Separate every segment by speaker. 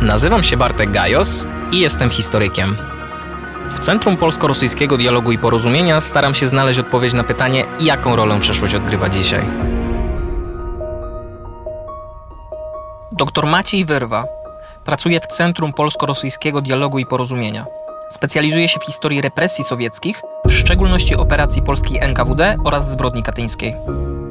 Speaker 1: Nazywam się Bartek Gajos i jestem historykiem. W Centrum Polsko-Rosyjskiego Dialogu i Porozumienia staram się znaleźć odpowiedź na pytanie, jaką rolę przeszłość odgrywa dzisiaj. Dr Maciej Wyrwa pracuje w Centrum Polsko-Rosyjskiego Dialogu i Porozumienia. Specjalizuje się w historii represji sowieckich, w szczególności operacji polskiej NKWD oraz zbrodni katyńskiej.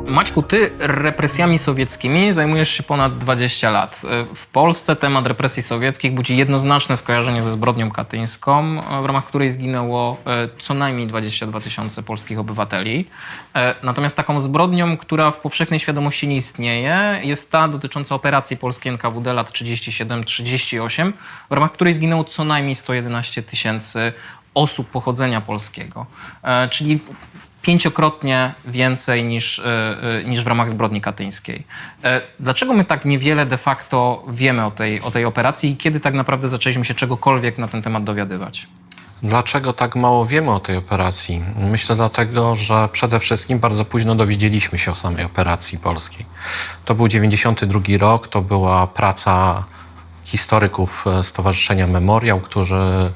Speaker 1: Maćku, ty represjami sowieckimi zajmujesz się ponad 20 lat. W Polsce temat represji sowieckich budzi jednoznaczne skojarzenie ze zbrodnią katyńską, w ramach której zginęło e, co najmniej 22 tysiące polskich obywateli. E, Natomiast taką zbrodnią, która w powszechnej świadomości nie istnieje, jest ta dotycząca operacji polskiej NKWD lat 37-38, w ramach której zginęło co najmniej 111 tysięcy osób pochodzenia polskiego. E, Czyli pięciokrotnie więcej niż, e, e, niż w ramach zbrodni katyńskiej. Dlaczego my tak niewiele de facto wiemy o tej, o tej operacji i kiedy tak naprawdę zaczęliśmy się czegokolwiek na ten temat dowiadywać?
Speaker 2: Dlaczego tak mało wiemy o tej operacji? Myślę dlatego, że przede wszystkim bardzo późno dowiedzieliśmy się o samej operacji polskiej. To był 92 rok, to była praca historyków Stowarzyszenia Memoriał, którzy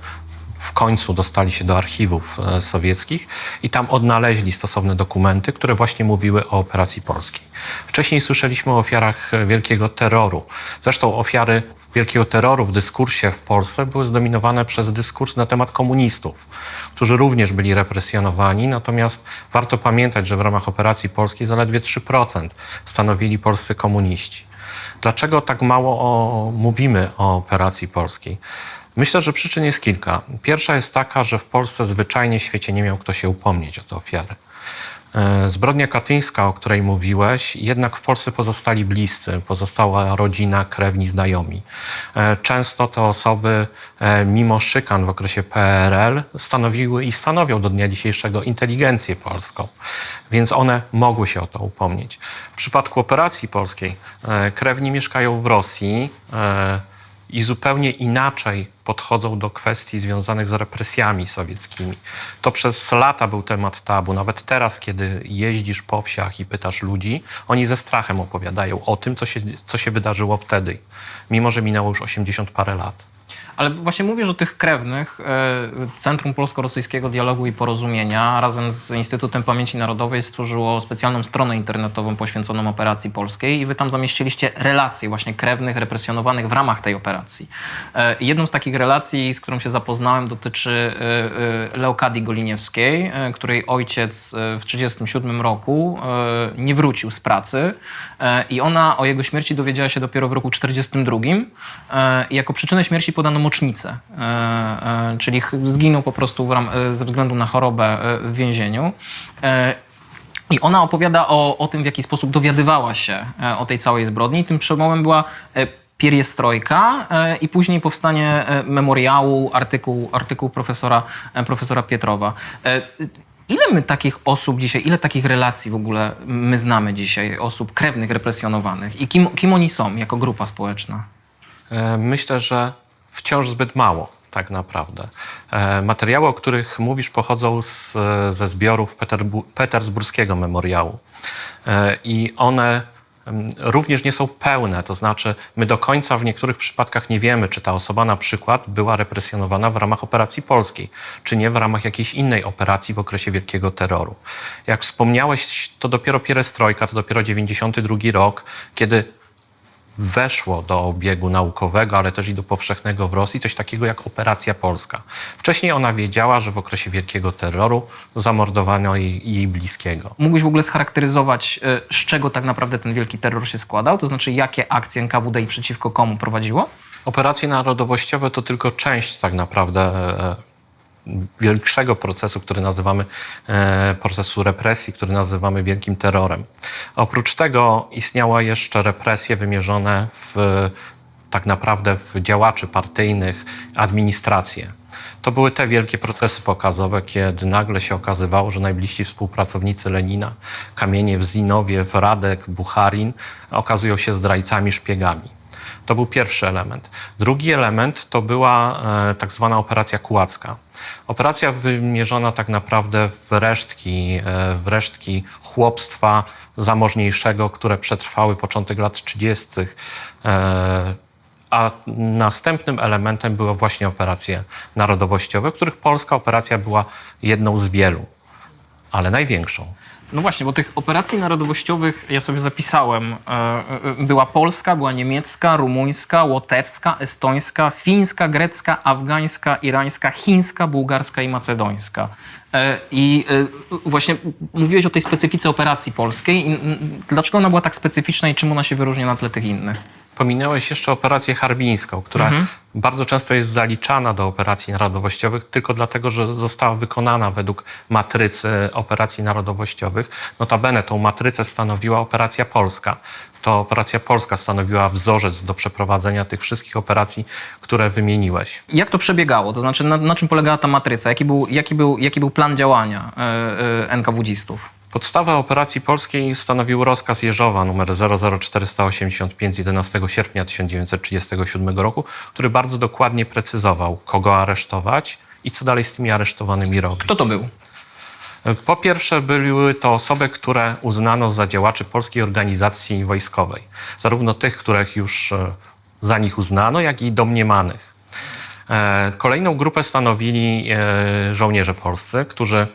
Speaker 2: w końcu dostali się do archiwów e, sowieckich i tam odnaleźli stosowne dokumenty, które właśnie mówiły o operacji polskiej. Wcześniej słyszeliśmy o ofiarach e, wielkiego terroru. Zresztą ofiary wielkiego terroru w dyskursie w Polsce były zdominowane przez dyskurs na temat komunistów, którzy również byli represjonowani. Natomiast warto pamiętać, że w ramach operacji polskiej zaledwie 3% stanowili polscy komuniści. Dlaczego tak mało o, mówimy o operacji polskiej? Myślę, że przyczyn jest kilka. Pierwsza jest taka, że w Polsce zwyczajnie w świecie nie miał kto się upomnieć o te ofiary. E, Zbrodnia katyńska, o której mówiłeś, jednak w Polsce pozostali bliscy, pozostała rodzina, krewni, znajomi. E, Często te osoby, e, mimo szykan w okresie PRL, stanowiły i stanowią do dnia dzisiejszego inteligencję polską, więc one mogły się o to upomnieć. W przypadku operacji polskiej krewni mieszkają w Rosji, i zupełnie inaczej podchodzą do kwestii związanych z represjami sowieckimi. To przez lata był temat tabu. Nawet teraz, kiedy jeździsz po wsiach i pytasz ludzi, oni ze strachem opowiadają o tym, co się, co się wydarzyło wtedy, mimo że minęło już 80 parę lat.
Speaker 1: Ale właśnie mówisz o tych krewnych. e, Centrum Polsko-Rosyjskiego Dialogu i Porozumienia razem z Instytutem Pamięci Narodowej stworzyło specjalną stronę internetową poświęconą operacji polskiej i wy tam zamieściliście relacje właśnie krewnych represjonowanych w ramach tej operacji. E, Jedną z takich relacji, z którą się zapoznałem, dotyczy e, Leokadii Goliniewskiej, której ojciec w 1937 roku nie wrócił z pracy i ona o jego śmierci dowiedziała się dopiero w roku 1942 e, i jako przyczynę śmierci podano mocznicę, e, e, czyli zginął po prostu w ram, e, ze względu na chorobę w więzieniu. I ona opowiada o, o tym, w jaki sposób dowiadywała się o tej całej zbrodni. Tym przełomem była pieriestrojka i później powstanie memoriału, artykuł, artykuł profesora, profesora Pietrowa. Ile my takich osób dzisiaj, ile takich relacji w ogóle my znamy dzisiaj, osób krewnych represjonowanych i kim, kim oni są jako grupa społeczna?
Speaker 2: Myślę, że wciąż zbyt mało, tak naprawdę. E, Materiały, o których mówisz, pochodzą z, ze zbiorów Peterbu- Petersburskiego Memoriału. E, I one em, również nie są pełne, to znaczy my do końca w niektórych przypadkach nie wiemy, czy ta osoba na przykład była represjonowana w ramach operacji polskiej, czy nie w ramach jakiejś innej operacji w okresie wielkiego terroru. Jak wspomniałeś, to dopiero pierestrojka, to dopiero 92 rok, kiedy weszło do obiegu naukowego, ale też i do powszechnego w Rosji coś takiego jak Operacja Polska. Wcześniej ona wiedziała, że w okresie wielkiego terroru zamordowano jej, jej bliskiego.
Speaker 1: Mógłbyś w ogóle scharakteryzować, e, z czego tak naprawdę ten wielki terror się składał? To znaczy, jakie akcje NKWD i przeciwko komu prowadziło?
Speaker 2: Operacje narodowościowe to tylko część tak naprawdę e, większego procesu, który nazywamy e, procesu represji, który nazywamy wielkim terrorem. Oprócz tego istniała jeszcze represje wymierzone w tak naprawdę w działaczy partyjnych, administrację. To były te wielkie procesy pokazowe, kiedy nagle się okazywało, że najbliżsi współpracownicy Lenina, Kamieniew, Zinowiew, Radek, Bucharin okazują się zdrajcami, szpiegami. To był pierwszy element. Drugi element to była e, tak zwana operacja kułacka. Operacja wymierzona tak naprawdę w resztki, e, w resztki chłopstwa zamożniejszego, które przetrwały początek lat 30. E, a następnym elementem były właśnie operacje narodowościowe, których polska operacja była jedną z wielu, ale największą.
Speaker 1: No właśnie, bo tych operacji narodowościowych ja sobie zapisałem. E, e, Była polska, była niemiecka, rumuńska, łotewska, estońska, fińska, grecka, afgańska, irańska, chińska, bułgarska i macedońska. E, I właśnie mówiłeś o tej specyfice operacji polskiej. Dlaczego ona była tak specyficzna i czym ona się wyróżnia na tle tych innych?
Speaker 2: Pominąłeś jeszcze operację harbińską, która bardzo często jest zaliczana do operacji narodowościowych tylko dlatego, że została wykonana według matrycy operacji narodowościowych. Notabene tą matrycę stanowiła operacja polska. To operacja polska stanowiła wzorzec do przeprowadzenia tych wszystkich operacji, które wymieniłeś.
Speaker 1: Jak to przebiegało? To znaczy, na, na czym polegała ta matryca? Jaki był, jaki był, jaki był plan działania e, e, NKWD-stów?
Speaker 2: Podstawę operacji polskiej stanowił rozkaz Jeżowa nr 00485 z 11 sierpnia 1937 roku, który bardzo dokładnie precyzował, kogo aresztować i co dalej z tymi aresztowanymi robić.
Speaker 1: Kto to był?
Speaker 2: Po pierwsze, były to osoby, które uznano za działaczy polskiej organizacji wojskowej. Zarówno tych, których już e, za nich uznano, jak i domniemanych. E, Kolejną grupę stanowili e, żołnierze polscy, którzy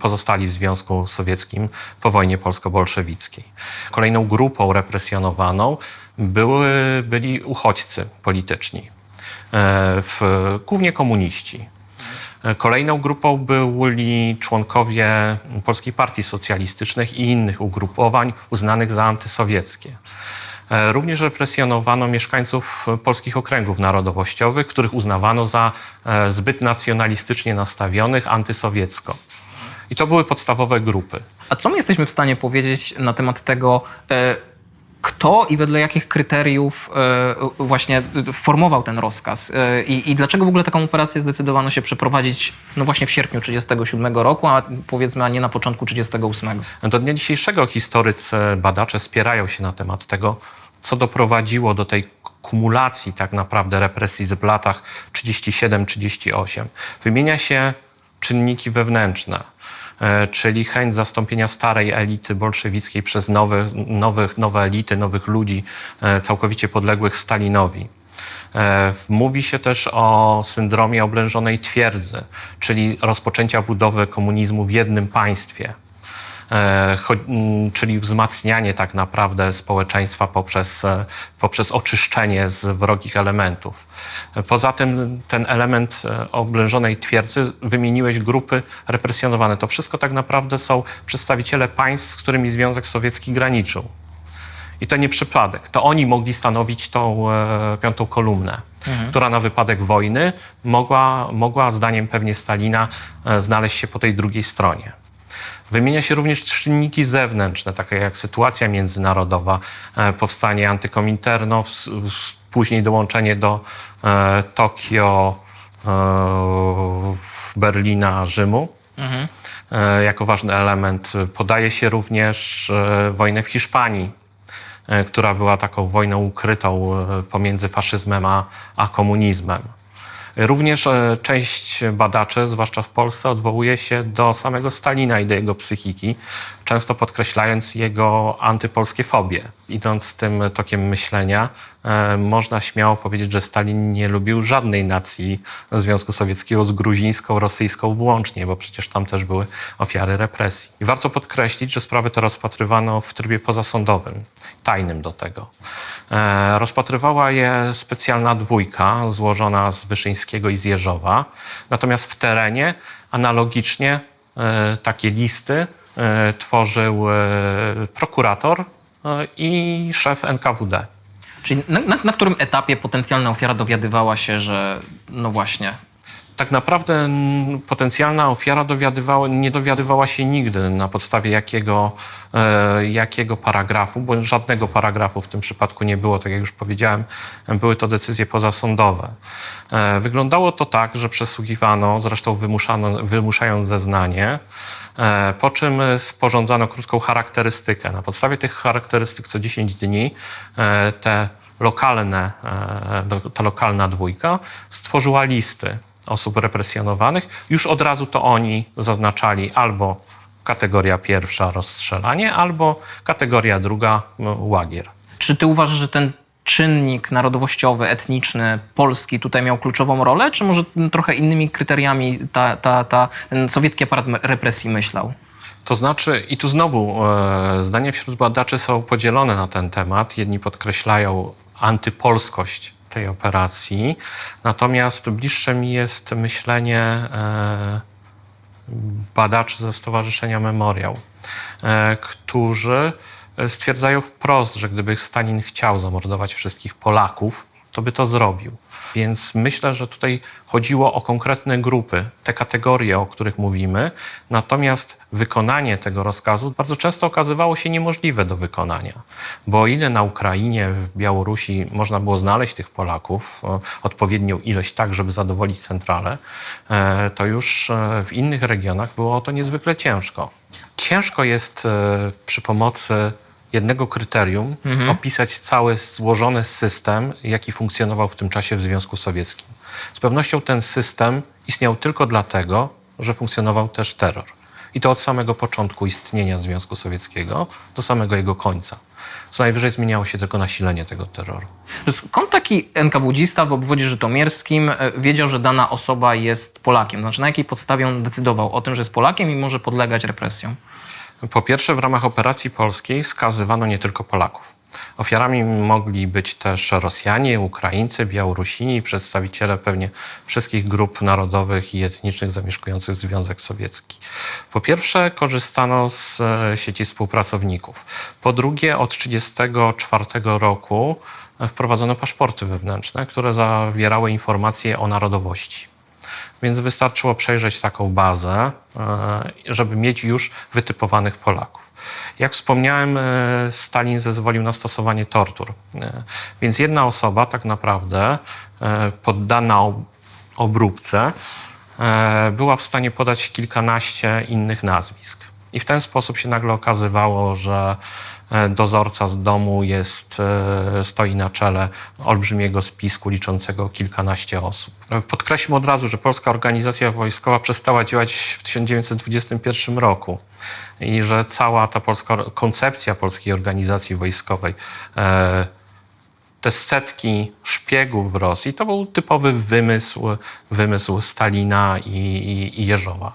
Speaker 2: pozostali w Związku Sowieckim po wojnie polsko-bolszewickiej. Kolejną grupą represjonowaną były, byli uchodźcy polityczni, e, w, głównie komuniści. E, Kolejną grupą byli członkowie Polskiej Partii Socjalistycznej i innych ugrupowań uznanych za antysowieckie. E, Również represjonowano mieszkańców polskich okręgów narodowościowych, których uznawano za zbyt nacjonalistycznie nastawionych, antysowiecko. I to były podstawowe grupy.
Speaker 1: A co my jesteśmy w stanie powiedzieć na temat tego, e, kto i wedle jakich kryteriów e, właśnie formował ten rozkaz? E, i, I dlaczego w ogóle taką operację zdecydowano się przeprowadzić no właśnie w sierpniu 1937 roku, a powiedzmy, a nie na początku 1938?
Speaker 2: Do dnia dzisiejszego historycy, badacze spierają się na temat tego, co doprowadziło do tej kumulacji tak naprawdę represji w latach 37-38. Wymienia się czynniki wewnętrzne, e, czyli chęć zastąpienia starej elity bolszewickiej przez nowe, nowych, nowe elity, nowych ludzi e, całkowicie podległych Stalinowi. E, Mówi się też o syndromie oblężonej twierdzy, czyli rozpoczęcia budowy komunizmu w jednym państwie czyli wzmacnianie tak naprawdę społeczeństwa poprzez, e, poprzez oczyszczenie z wrogich elementów. E, Poza tym ten element e, oblężonej twierdzy wymieniłeś grupy represjonowane. To wszystko tak naprawdę są przedstawiciele państw, z którymi Związek Sowiecki graniczył. I to nie przypadek. To oni mogli stanowić tą e, piątą kolumnę, która na wypadek wojny mogła, mogła, zdaniem pewnie Stalina, e, znaleźć się po tej drugiej stronie. Wymienia się również czynniki zewnętrzne, takie jak sytuacja międzynarodowa, e, powstanie antykominterno, później dołączenie do e, Tokio, e, w Berlina, Rzymu e, jako ważny element. Podaje się również wojnę w Hiszpanii, która była taką wojną ukrytą pomiędzy faszyzmem a, a komunizmem. Również e, część badaczy, zwłaszcza w Polsce, odwołuje się do samego Stalina i do jego psychiki, często podkreślając jego antypolskie fobie. Idąc tym tokiem myślenia, e, można śmiało powiedzieć, że Stalin nie lubił żadnej nacji Związku Sowieckiego z gruzińską, rosyjską włącznie, bo przecież tam też były ofiary represji. I warto podkreślić, że sprawy te rozpatrywano w trybie pozasądowym, tajnym do tego. E, rozpatrywała je specjalna dwójka złożona z Wyszyńskiego i z Jeżowa. Natomiast w terenie analogicznie e, takie listy e, tworzył prokurator i szef NKWD.
Speaker 1: Czyli na, na, na którym etapie potencjalna ofiara dowiadywała się, że no właśnie,
Speaker 2: Tak naprawdę potencjalna ofiara dowiadywała, nie dowiadywała się nigdy na podstawie jakiego, e, jakiego paragrafu, bo żadnego paragrafu w tym przypadku nie było, tak jak już powiedziałem, były to decyzje pozasądowe. E, wyglądało to tak, że przesłuchiwano, zresztą wymuszano, wymuszając zeznanie, e, po czym sporządzano krótką charakterystykę. Na podstawie tych charakterystyk co 10 dni te lokalne, ta lokalna dwójka stworzyła listy osób represjonowanych. Już od razu to oni zaznaczali albo kategoria pierwsza rozstrzelanie, albo kategoria druga no, łagier.
Speaker 1: Czy ty uważasz, że ten czynnik narodowościowy, etniczny, polski tutaj miał kluczową rolę, czy może trochę innymi kryteriami ta, ta, ta, ten sowiecki aparat represji myślał?
Speaker 2: To znaczy, i tu znowu e, zdania wśród badaczy są podzielone na ten temat. Jedni podkreślają antypolskość tej operacji, natomiast bliższe mi jest myślenie e, badaczy ze Stowarzyszenia Memoriał, e, którzy stwierdzają wprost, że gdyby Stalin chciał zamordować wszystkich Polaków, to by to zrobił. Więc myślę, że tutaj chodziło o konkretne grupy, te kategorie, o których mówimy, natomiast wykonanie tego rozkazu bardzo często okazywało się niemożliwe do wykonania. Bo o ile na Ukrainie, w Białorusi można było znaleźć tych Polaków, odpowiednią ilość tak, żeby zadowolić centralę, e, to już e, w innych regionach było to niezwykle ciężko. Ciężko jest e, przy pomocy jednego kryterium opisać cały złożony system, jaki funkcjonował w tym czasie w Związku Sowieckim. Z pewnością ten system istniał tylko dlatego, że funkcjonował też terror. I to od samego początku istnienia Związku Sowieckiego do samego jego końca. Co najwyżej zmieniało się tylko nasilenie tego terroru.
Speaker 1: Skąd taki NKWDzista w obwodzie żytomierskim e, wiedział, że dana osoba jest Polakiem? Znaczy na jakiej podstawie on decydował o tym, że jest Polakiem i może podlegać represjom?
Speaker 2: Po pierwsze, w ramach operacji polskiej skazywano nie tylko Polaków. Ofiarami mogli być też Rosjanie, Ukraińcy, Białorusini, przedstawiciele pewnie wszystkich grup narodowych i etnicznych zamieszkujących Związek Sowiecki. Po pierwsze, korzystano z e, sieci współpracowników. Po drugie, od 1934 roku wprowadzono paszporty wewnętrzne, które zawierały informacje o narodowości. Więc wystarczyło przejrzeć taką bazę, e, żeby mieć już wytypowanych Polaków. Jak wspomniałem, e, Stalin zezwolił na stosowanie tortur. E, Więc jedna osoba tak naprawdę poddana ob- obróbce była w stanie podać kilkanaście innych nazwisk. I w ten sposób się nagle okazywało, że dozorca z domu jest, e, stoi na czele olbrzymiego spisku liczącego kilkanaście osób. E, Podkreślmy od razu, że Polska Organizacja Wojskowa przestała działać w 1921 roku i że cała ta polska koncepcja polskiej organizacji wojskowej e, te setki szpiegów w Rosji to był typowy wymysł, wymysł Stalina i, i, i Jeżowa.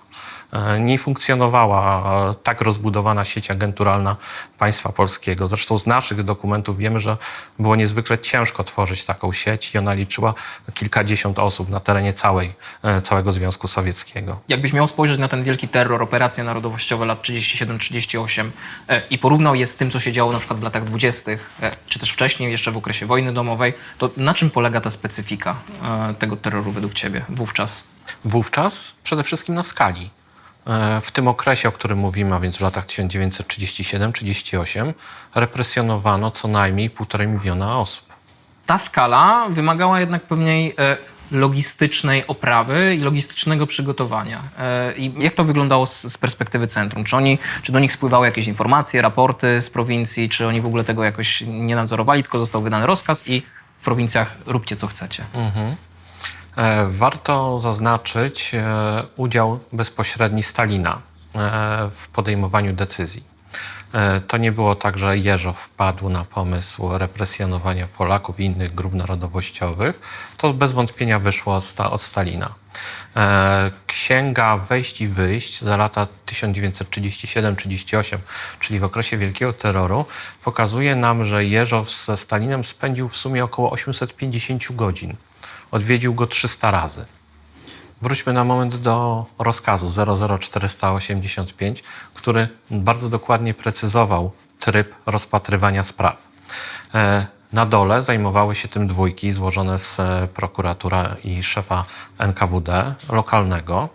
Speaker 2: E, Nie funkcjonowała tak rozbudowana sieć agenturalna państwa polskiego. Zresztą z naszych dokumentów wiemy, że było niezwykle ciężko tworzyć taką sieć i ona liczyła kilkadziesiąt osób na terenie całej, e, całego Związku Sowieckiego.
Speaker 1: Jakbyś miał spojrzeć na ten wielki terror, operacje narodowościowe lat 37-38 e, i porównał je z tym, co się działo na przykład w latach 20., e, czy też wcześniej, jeszcze w okresie wojny domowej, to na czym polega ta specyfika tego terroru według ciebie wówczas?
Speaker 2: Wówczas przede wszystkim na skali. E, W tym okresie, o którym mówimy, a więc w latach 1937-38, represjonowano co najmniej półtorej miliona osób.
Speaker 1: Ta skala wymagała jednak pewnej e, logistycznej oprawy i logistycznego przygotowania. E, I jak to wyglądało z, perspektywy centrum? Czy, oni, czy do nich spływały jakieś informacje, raporty z prowincji, czy oni w ogóle tego jakoś nie nadzorowali, tylko został wydany rozkaz i w prowincjach róbcie co chcecie?
Speaker 2: E, Warto zaznaczyć e, udział bezpośredni Stalina e, w podejmowaniu decyzji. E, To nie było tak, że Jeżo wpadł na pomysł represjonowania Polaków i innych grup narodowościowych. To bez wątpienia wyszło od Sta- od Stalina. E, Księga wejść i wyjść za lata 1937-38, czyli w okresie Wielkiego Terroru, pokazuje nam, że Jeżo ze Stalinem spędził w sumie około 850 godzin. Odwiedził go 300 razy. Wróćmy na moment do rozkazu 00485, który bardzo dokładnie precyzował tryb rozpatrywania spraw. E, Na dole zajmowały się tym dwójki złożone z e, prokuratura i szefa NKWD lokalnego.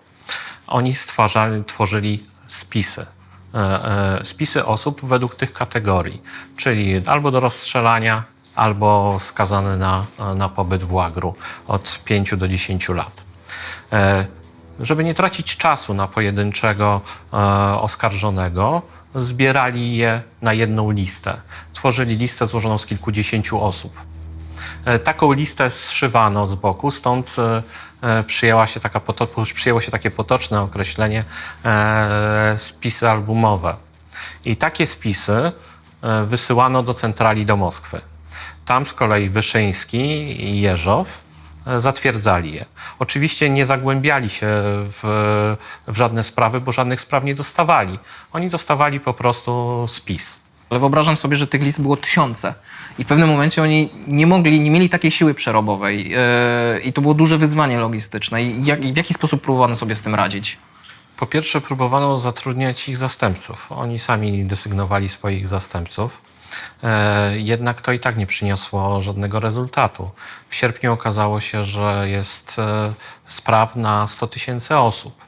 Speaker 2: Oni stwarzali, tworzyli spisy. E, Spisy osób według tych kategorii, czyli albo do rozstrzelania, albo skazany na, na pobyt w łagru od 5 do 10 lat. E, Żeby nie tracić czasu na pojedynczego e, oskarżonego, zbierali je na jedną listę. Tworzyli listę złożoną z kilkudziesięciu osób. E, Taką listę zszywano z boku, stąd przyjęła się taka przyjęło się takie potoczne określenie spisy albumowe. I takie spisy wysyłano do centrali do Moskwy. Tam z kolei Wyszyński i Jeżow e, zatwierdzali je. Oczywiście nie zagłębiali się w, w żadne sprawy, bo żadnych spraw nie dostawali. Oni dostawali po prostu spis.
Speaker 1: Ale wyobrażam sobie, że tych list było tysiące. I w pewnym momencie oni nie mogli, nie mieli takiej siły przerobowej. Yy, I to było duże wyzwanie logistyczne. I jak, i w jaki sposób próbowano sobie z tym radzić?
Speaker 2: Po pierwsze, próbowano zatrudniać ich zastępców. Oni sami desygnowali swoich zastępców. E, Jednak to i tak nie przyniosło żadnego rezultatu. W sierpniu okazało się, że jest e, spraw na 100 tysięcy osób.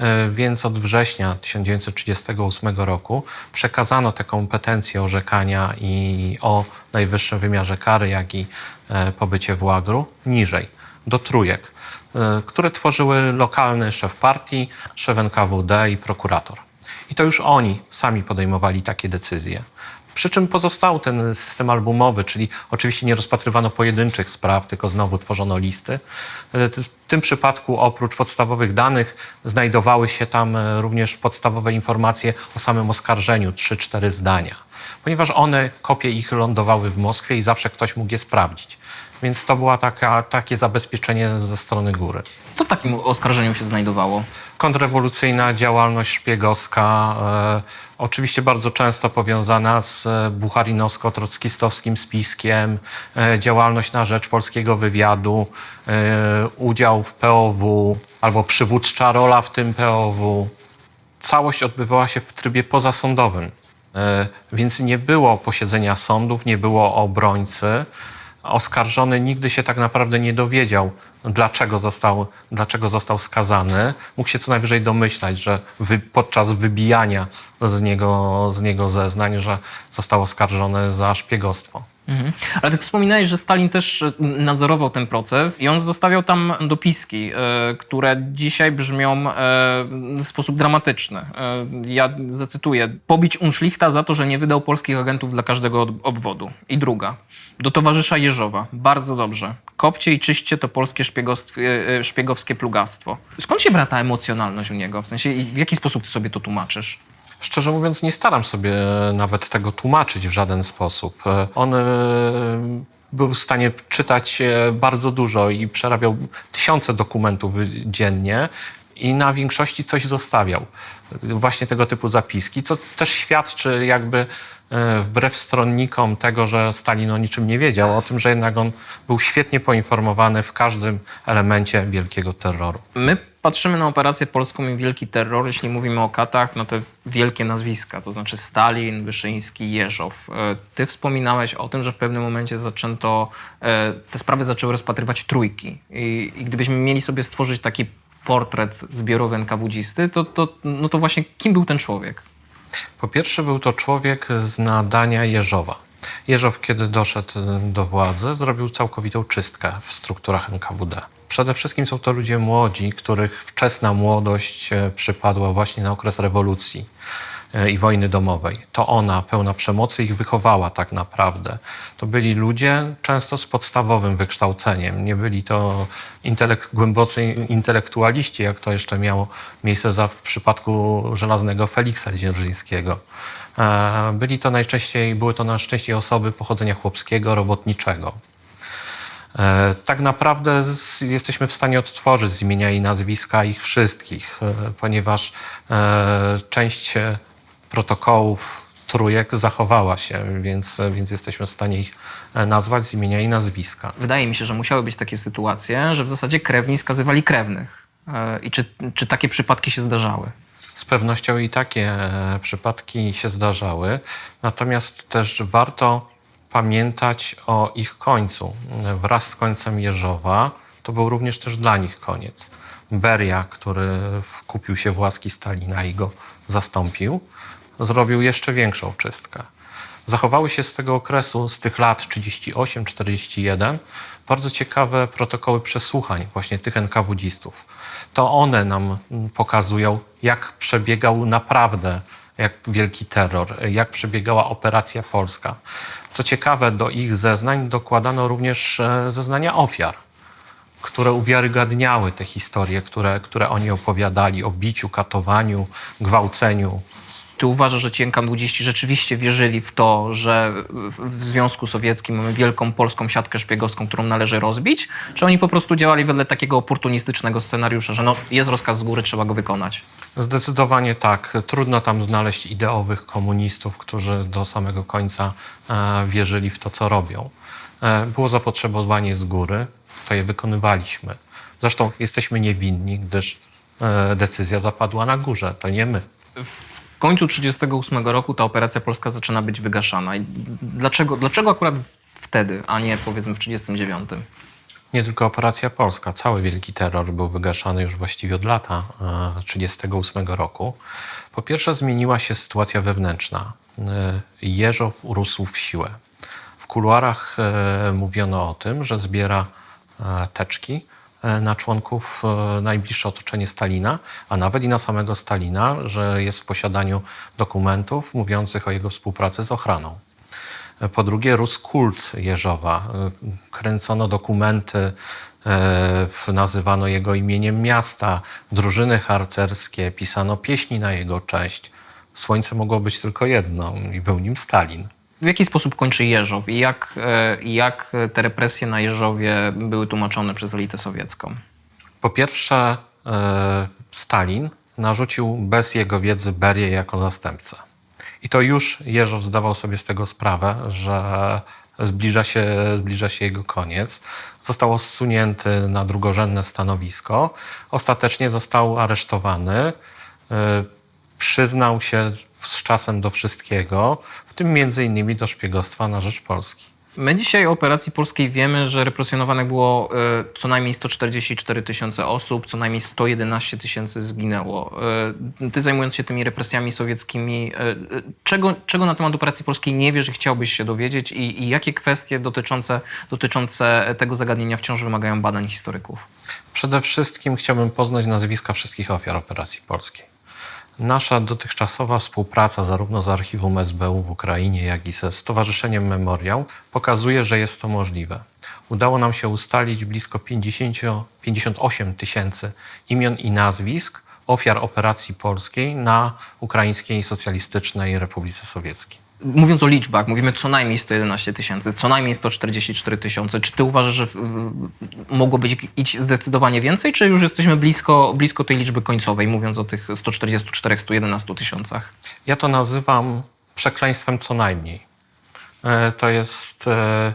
Speaker 2: E, Więc od września 1938 roku przekazano te kompetencje orzekania i o najwyższym wymiarze kary, jak i pobycie w łagru niżej, do trójek, które tworzyły lokalny szef partii, szef NKWD i prokurator. I to już oni sami podejmowali takie decyzje. Przy czym pozostał ten system albumowy, czyli oczywiście nie rozpatrywano pojedynczych spraw, tylko znowu tworzono listy. E, W tym przypadku oprócz podstawowych danych znajdowały się tam e, również podstawowe informacje o samym oskarżeniu, 3-4 zdania. Ponieważ one, kopie ich lądowały w Moskwie i zawsze ktoś mógł je sprawdzić. Więc to było taka, takie zabezpieczenie ze strony góry.
Speaker 1: Co w takim oskarżeniu się znajdowało?
Speaker 2: kontrrewolucyjna działalność szpiegowska, e, oczywiście bardzo często powiązana z e, bucharinowsko-trockistowskim spiskiem, e, działalność na rzecz polskiego wywiadu, e, udział w POW albo przywódcza rola w tym POW. Całość odbywała się w trybie pozasądowym, e, więc nie było posiedzenia sądów, nie było obrońcy. Oskarżony nigdy się tak naprawdę nie dowiedział, dlaczego został, dlaczego został skazany. Mógł się co najwyżej domyślać, że wy, podczas wybijania z niego, z niego zeznań, że został oskarżony za szpiegostwo.
Speaker 1: Mhm. Ale ty wspominałeś, że Stalin też e, nadzorował ten proces i on zostawiał tam dopiski, e, które dzisiaj brzmią e, w sposób dramatyczny. Ja zacytuję. Pobić Unschlichta za to, że nie wydał polskich agentów dla każdego od- obwodu. I druga. Do towarzysza Jeżowa. Bardzo dobrze. Kopcie i czyście to polskie szpiegowskie plugastwo. Skąd się brała ta emocjonalność u niego? W sensie, w jaki sposób ty sobie to tłumaczysz?
Speaker 2: Szczerze mówiąc, nie staram sobie nawet tego tłumaczyć w żaden sposób. E, On e, był w stanie czytać e, bardzo dużo i przerabiał tysiące dokumentów dziennie i na większości coś zostawiał. Właśnie tego typu zapiski, co też świadczy jakby e, wbrew stronnikom tego, że Stalin o niczym nie wiedział, o tym, że jednak on był świetnie poinformowany w każdym elemencie wielkiego terroru.
Speaker 1: My patrzymy na operację polską i wielki terror, jeśli mówimy o katach, na te wielkie nazwiska, to znaczy Stalin, Wyszyński, Jeżow. E, Ty wspominałeś o tym, że w pewnym momencie zaczęto, e, te sprawy zaczęły rozpatrywać trójki. I, i gdybyśmy mieli sobie stworzyć taki portret zbiorowy NKWDzisty, to, to, no to właśnie kim był ten człowiek?
Speaker 2: Po pierwsze był to człowiek z nadania Jeżowa. Jeżow, kiedy doszedł do władzy, zrobił całkowitą czystkę w strukturach NKWD. Przede wszystkim są to ludzie młodzi, których wczesna młodość e, przypadła właśnie na okres rewolucji i wojny domowej. To ona, pełna przemocy, ich wychowała tak naprawdę. To byli ludzie często z podstawowym wykształceniem. Nie byli to intelekt, głębocy intelektualiści, jak to jeszcze miało miejsce za, w przypadku żelaznego Feliksa Dzierżyńskiego. E, Byli to najczęściej, były to najczęściej osoby pochodzenia chłopskiego, robotniczego. E, Tak naprawdę jesteśmy w stanie odtworzyć z imienia i nazwiska ich wszystkich, e, ponieważ e, część e, protokołów trójek zachowała się, więc, więc jesteśmy w stanie ich e, nazwać z imienia i nazwiska.
Speaker 1: Wydaje mi się, że musiały być takie sytuacje, że w zasadzie krewni skazywali krewnych. E, I czy, czy takie przypadki się zdarzały?
Speaker 2: Z pewnością i takie e, przypadki się zdarzały, natomiast też warto pamiętać o ich końcu. Wraz z końcem Jeżowa to był również też dla nich koniec. Beria, który wkupił się w łaski Stalina i go zastąpił, zrobił jeszcze większą czystkę. Zachowały się z tego okresu, z tych lat 38-41, bardzo ciekawe protokoły przesłuchań właśnie tych NKWDzistów. To one nam mm, pokazują, jak przebiegał naprawdę jak wielki terror, jak przebiegała operacja polska. Co ciekawe, do ich zeznań dokładano również e, zeznania ofiar które uwiarygadniały te historie, które, które oni opowiadali o biciu, katowaniu, gwałceniu.
Speaker 1: Ty uważasz, że ci enkambudziści rzeczywiście wierzyli w to, że w- w Związku Sowieckim mamy wielką polską siatkę szpiegowską, którą należy rozbić? Czy oni po prostu działali wedle takiego oportunistycznego scenariusza, że no, jest rozkaz z góry, trzeba go wykonać?
Speaker 2: Zdecydowanie tak. Trudno tam znaleźć ideowych komunistów, którzy do samego końca e, wierzyli w to, co robią. E, było zapotrzebowanie z góry, to je wykonywaliśmy. Zresztą jesteśmy niewinni, gdyż e, decyzja zapadła na górze, to nie my.
Speaker 1: Końcu 1938 roku ta operacja polska zaczyna być wygaszana. I dlaczego, dlaczego akurat wtedy, a nie powiedzmy w 1939?
Speaker 2: Nie tylko operacja polska, cały wielki terror był wygaszany już właściwie od lata 1938 roku. Po pierwsze zmieniła się sytuacja wewnętrzna. E, Jeżow urósł w siłę. W kuluarach e, mówiono o tym, że zbiera e, teczki e, na członków e, najbliższe otoczenie Stalina, a nawet i na samego Stalina, że jest w posiadaniu dokumentów mówiących o jego współpracy z ochraną. Po drugie, rósł kult Jeżowa. Kręcono dokumenty, e, nazywano jego imieniem miasta, drużyny harcerskie, pisano pieśni na jego cześć. Słońce mogło być tylko jedno i był nim Stalin.
Speaker 1: W jaki sposób kończy Jeżow i jak, e, jak te represje na Jeżowie były tłumaczone przez elitę sowiecką?
Speaker 2: Po pierwsze, e, Stalin narzucił bez jego wiedzy Berię jako zastępcę. I to już Jeżow zdawał sobie z tego sprawę, że zbliża się, zbliża się jego koniec. Został odsunięty na drugorzędne stanowisko. Ostatecznie został aresztowany. Przyznał się z czasem do wszystkiego, w tym między innymi do szpiegostwa na rzecz Polski.
Speaker 1: My dzisiaj o operacji polskiej wiemy, że represjonowanych było e, co najmniej 144 tysiące osób, co najmniej 111 tysięcy zginęło. E, Ty zajmując się tymi represjami sowieckimi, e, czego, czego na temat operacji polskiej nie wiesz i chciałbyś się dowiedzieć i, i jakie kwestie dotyczące, dotyczące tego zagadnienia wciąż wymagają badań historyków?
Speaker 2: Przede wszystkim chciałbym poznać nazwiska wszystkich ofiar operacji polskiej. Nasza dotychczasowa współpraca zarówno z archiwum SBU w Ukrainie, jak i ze Stowarzyszeniem Memoriał pokazuje, że jest to możliwe. Udało nam się ustalić blisko 50, 58 tysięcy imion i nazwisk ofiar operacji polskiej na Ukraińskiej Socjalistycznej Republice Sowieckiej.
Speaker 1: Mówiąc o liczbach, mówimy co najmniej 111 tysięcy, co najmniej 144 tysiące. Czy ty uważasz, że mogło być iść zdecydowanie więcej, czy już jesteśmy blisko, blisko tej liczby końcowej, mówiąc o tych 144-111 tysiącach?
Speaker 2: Ja to nazywam przekleństwem co najmniej. E, To jest e,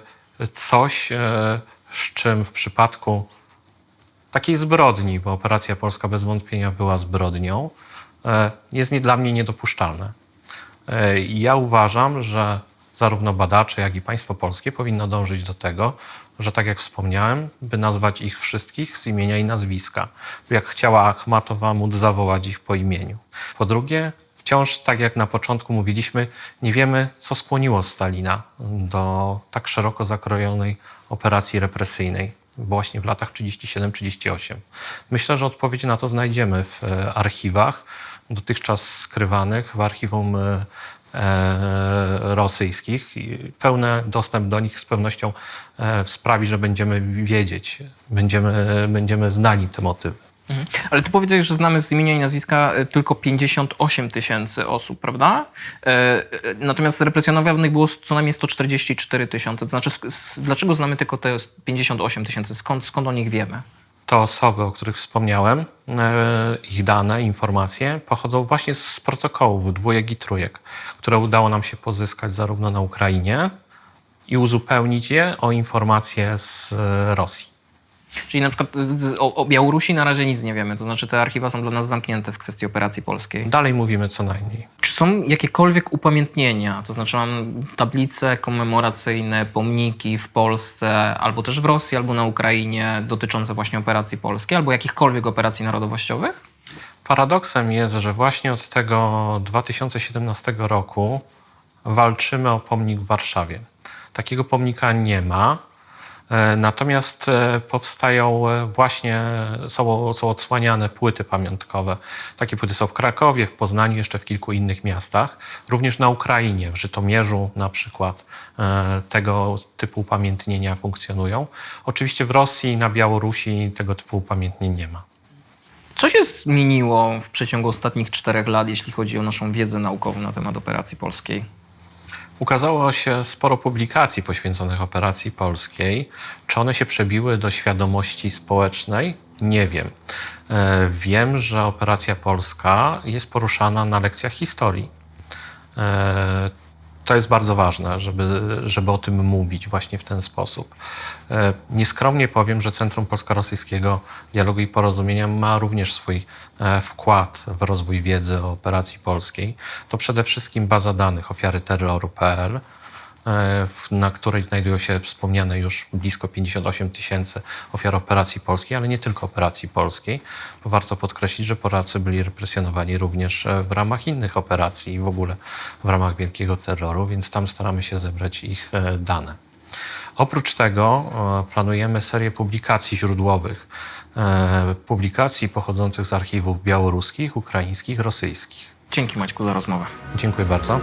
Speaker 2: coś, e, z czym w przypadku takiej zbrodni, bo operacja polska bez wątpienia była zbrodnią, jest nie, dla mnie niedopuszczalne. E, Ja uważam, że zarówno badacze, jak i państwo polskie powinno dążyć do tego, że tak jak wspomniałem, by nazwać ich wszystkich z imienia i nazwiska. Jak chciała Achmatowa, móc zawołać ich po imieniu. Po drugie, wciąż, tak jak na początku mówiliśmy, nie wiemy, co skłoniło Stalina do tak szeroko zakrojonej operacji represyjnej właśnie w latach 37-38. Myślę, że odpowiedź na to znajdziemy w e, archiwach, dotychczas skrywanych w archiwum e, e, rosyjskich. Pełny dostęp do nich z pewnością e, sprawi, że będziemy wiedzieć, będziemy, będziemy znali te motywy.
Speaker 1: Mhm. Ale ty powiedziałeś, że znamy z imienia i nazwiska tylko 58 tysięcy osób, prawda? Natomiast represjonowanych było co najmniej 144 tysiące. To znaczy, dlaczego znamy tylko te 58 tysięcy? Skąd, skąd o nich wiemy?
Speaker 2: Te osoby, o których wspomniałem, e, ich dane, informacje pochodzą właśnie z protokołów dwójek i trójek, które udało nam się pozyskać zarówno na Ukrainie i uzupełnić je o informacje z e, Rosji.
Speaker 1: Czyli na przykład o, o Białorusi na razie nic nie wiemy. To znaczy, te archiwa są dla nas zamknięte w kwestii operacji polskiej.
Speaker 2: Dalej mówimy co najmniej.
Speaker 1: Czy są jakiekolwiek upamiętnienia? To znaczy, mam tablice komemoracyjne, pomniki w Polsce, albo też w Rosji, albo na Ukrainie dotyczące właśnie operacji polskiej, albo jakichkolwiek operacji narodowościowych?
Speaker 2: Paradoksem jest, że właśnie od tego 2017 roku walczymy o pomnik w Warszawie. Takiego pomnika nie ma. E, Natomiast e, powstają e, właśnie, są, są odsłaniane płyty pamiątkowe. Takie płyty są w Krakowie, w Poznaniu, jeszcze w kilku innych miastach. Również na Ukrainie, w Żytomierzu na przykład tego typu upamiętnienia funkcjonują. Oczywiście w Rosji na Białorusi tego typu upamiętnień nie ma.
Speaker 1: Co się zmieniło w przeciągu ostatnich czterech lat, jeśli chodzi o naszą wiedzę naukową na temat operacji polskiej?
Speaker 2: Ukazało się sporo publikacji poświęconych operacji polskiej. Czy one się przebiły do świadomości społecznej? Nie wiem. E, Wiem, że operacja polska jest poruszana na lekcjach historii. To jest bardzo ważne, żeby, żeby o tym mówić właśnie w ten sposób. E, Nieskromnie powiem, że Centrum Polsko-Rosyjskiego Dialogu i Porozumienia ma również swój e, wkład w rozwój wiedzy o operacji polskiej. To przede wszystkim baza danych ofiary terroru.pl, na której znajdują się wspomniane już blisko 58 tysięcy ofiar operacji polskiej, ale nie tylko operacji polskiej, bo warto podkreślić, że Polacy byli represjonowani również e, w ramach innych operacji i w ogóle w ramach wielkiego terroru, więc tam staramy się zebrać ich e, dane. Oprócz tego e, planujemy serię publikacji źródłowych, e, publikacji pochodzących z archiwów białoruskich, ukraińskich, rosyjskich.
Speaker 1: Dzięki Maćku za rozmowę.
Speaker 2: Dziękuję bardzo.